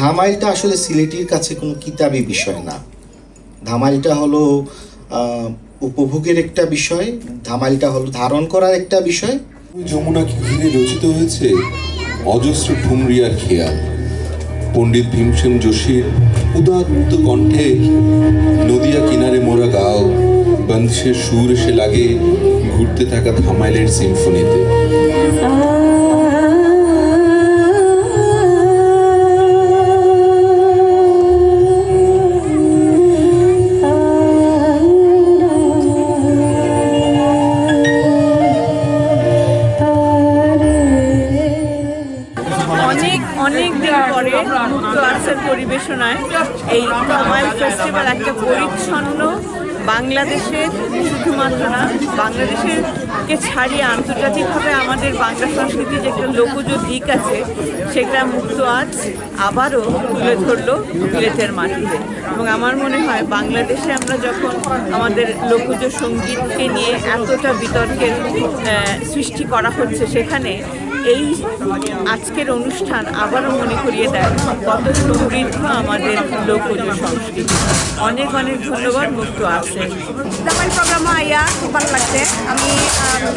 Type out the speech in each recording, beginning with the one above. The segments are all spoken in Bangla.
ধামাইলটা আসলে সিলেটির কাছে কোনো কিতাবি বিষয় না। ধামাইলটা হলো উপভোগের একটা বিষয় ধামাইলটা হলো ধারণ করার একটা বিষয়। যমুনাকে ঘিরে রচিত হয়েছে অজস্র ঠুমরিয়ার খেয়াল। পণ্ডিত ভীমসেন যোশীর উদাত্ত কণ্ঠে নদিয়া কিনারে মোরা গাও বংশের সুর এসে লাগে ঘুরতে থাকা ধামাইলের সিম্ফনিতে। পরে মুক্ত আর্টসের পরিবেশনায় এই কামাল ফেস্টিভ্যাল একটা পরিচ্ছন্ন বাংলাদেশের, শুধুমাত্র না বাংলাদেশের কে ছাড়িয়ে আন্তর্জাতিকভাবে আমাদের বাংলা সংস্কৃতির যে একটা লোকজ দিক আছে, সেটা মুক্ত আর্টস আবারও তুলে ধরলো বিলেতের মাটিতে। এবং আমার মনে হয় বাংলাদেশে আমরা যখন আমাদের লোকজ সঙ্গীতকে নিয়ে এতটা বিতর্কের সৃষ্টি করা হচ্ছে সেখানে এই আজকের অনুষ্ঠান আবারও মনে করিয়ে দেয় কত সমৃদ্ধ আমাদের লোকজ সংস্কৃতি। অনেক অনেক ধন্যবাদ, মুক্ত আছে। ধামাইল প্রোগ্রামও আইয়া খুব ভালো লাগছে। আমি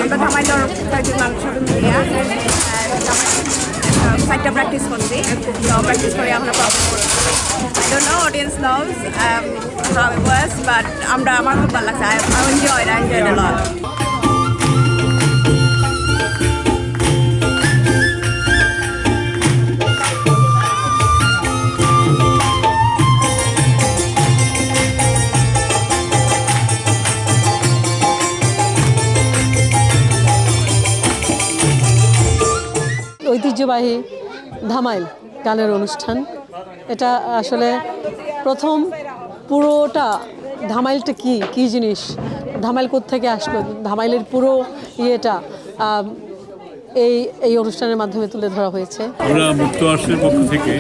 আমরা ধামাইলর কয়েকজন মানুষ সাইডটা প্র্যাকটিস করছি। তো প্র্যাকটিস করে আমরা পারফর্ম করছি। অডিয়েন্স নোজ হাউ বাট আমরা, আমার খুব ভালো লাগছে। I enjoy I enjoy lot ঐতিহ্যবাহী ধামাইল গানের অনুষ্ঠান। এটা আসলে প্রথম পুরোটা ধামাইলটা কি? কি জিনিস? ধামাইল থেকে আসলো? ধামাইলের পুরো ইয়েটা এই এই অনুষ্ঠানের মাধ্যমে তুলে ধরা হয়েছে। আমরা মুক্ত আর্টসের পক্ষ থেকে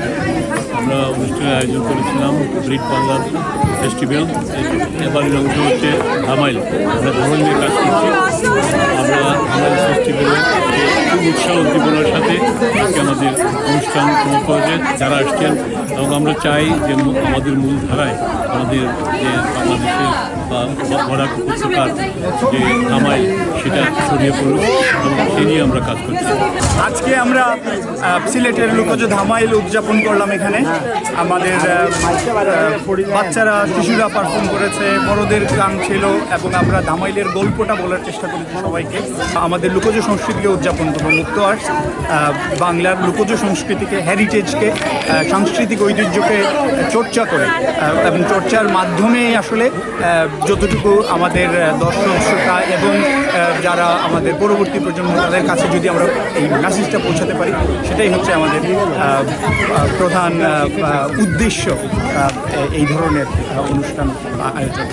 আমরা অনুষ্ঠানের আয়োজন করেছিলাম ব্রিট বাংলা ফেস্টিভ্যাল। এবারের অংশ হচ্ছে ধামাইল। আমরা ধামাইল নিয়ে কাজ করছি। আমরা ধামাইল ফেস্টিভ্যালে খুব উৎসাহ উদ্দীপনার সাথে আজকে আমাদের অনুষ্ঠান সমাপ্ত হয়েছে। যারা আসছেন এবং আমরা চাই যে আমাদের মূল ধারায় আমাদের যে বাংলাদেশের বা ভরা উপত্যকার যে নামাই সেটা ছড়িয়ে পড়ুক নিয়ে আমরা কাজ করছি। আজকে আমরা সিলেটের লোকজ ধামাইল উদযাপন করলাম এখানে। আমাদের বাচ্চারা, শিশুরা পারফর্ম করেছে, বড়দের গান ছিল এবং আমরা ধামাইলের গল্পটা বলার চেষ্টা করেছি সবাইকে। আমাদের লোকজ সংস্কৃতিকে উদযাপন করব মুক্ত আর্টস। বাংলার লোকজ সংস্কৃতিকে হেরিটেজকে সাংস্কৃতিক ঐতিহ্যকে চর্চা করে এবং চর্চার মাধ্যমে আসলে যতটুকু আমাদের দর্শক, শ্রোতা এবং যারা আমাদের পরবর্তী প্রজন্ম, তাদের কাছে যদি আমরা এই মেসেজটা পৌঁছাতে পারি, সেটাই হচ্ছে আমাদের প্রধান উদ্দেশ্য এই ধরনের অনুষ্ঠান আয়োজন।